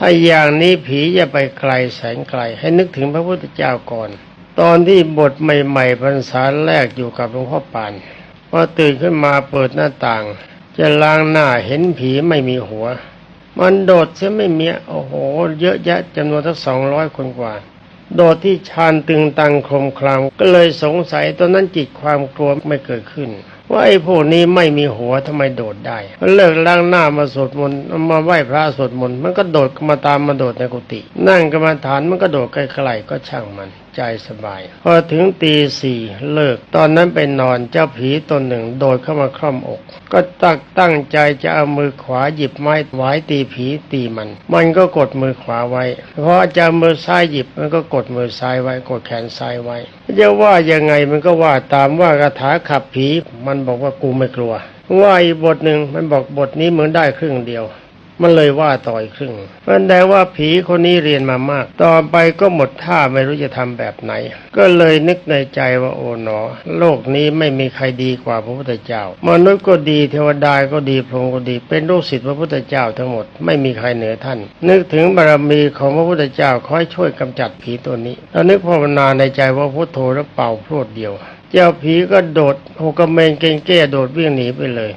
ถ้าอย่างนี้ผีจะไปไกลแสนไกล ให้นึกถึงพระพุทธเจ้าก่อน ตอนที่บทใหม่ๆพรรษาแรกอยู่กับหลวงพ่อปานพอตื่นขึ้นมาเปิดหน้าต่าง จะล้างหน้าเห็นผีไม่มีหัว มันโดดเสียไม่มีโอ้โห เยอะแยะจำนวนทั้งสองร้อยคนกว่า โดดที่ชานตึงตังครมครามก็เลยสงสัยตอนนั้นจิตความกลัวไม่เกิดขึ้น ว่าไอ้พวกนี้ไม่มีหัวทำไมโดดได้มันเลิกล้างหน้ามาสวดมนต์มาไหว้พระสวดมนต์มันก็โดดมาตามมาโดดในกุฏินั่งกรรมฐานมันก็โดดไกลๆก็ช่างมัน ใจสบาย พอถึงตีสี่เลิก ตอนนั้นไปนอนเจ้าผีตนหนึ่งโดดเข้ามาคล่อมอก ก็ตักตั้งใจจะเอามือขวาหยิบไม้หวายตีผีตีมัน มันก็กดมือขวาไว้เพราะจะมือซ้ายหยิบมันก็กดมือซ้ายไว้กดแขนซ้ายไว้จะว่ายังไงมันก็ว่าตามว่าคาถาขับผีมันบอกว่ากูไม่กลัวว่าอีกบทหนึ่งมันบอกบทนี้เหมือนได้ครึ่งเดียว มันเลยว่าต่ออีกครึ่งมันแปลว่าผีคนนี้เรียนมามาก ต่อไปก็หมดท่าไม่รู้จะทำแบบไหน ก็เลยนึกในใจว่าโอ๋หนอ โลกนี้ไม่มีใครดีกว่าพระพุทธเจ้ามนุษย์ก็ดีเทวดาก็ดีพรหมก็ดี เป็นลูกศิษย์พระพุทธเจ้าทั้งหมดไม่มีใครเหนือท่าน นึกถึงบารมีของพระพุทธเจ้าคอยช่วยกำจัดผีตัวนี้แล้วนึกภาวนาในใจว่าพุทโธแล้วเป่าพรวดเดียว เจ้าผีก็โดดหกกระเมนเกงแก้โดดวิ่งหนีไปเลย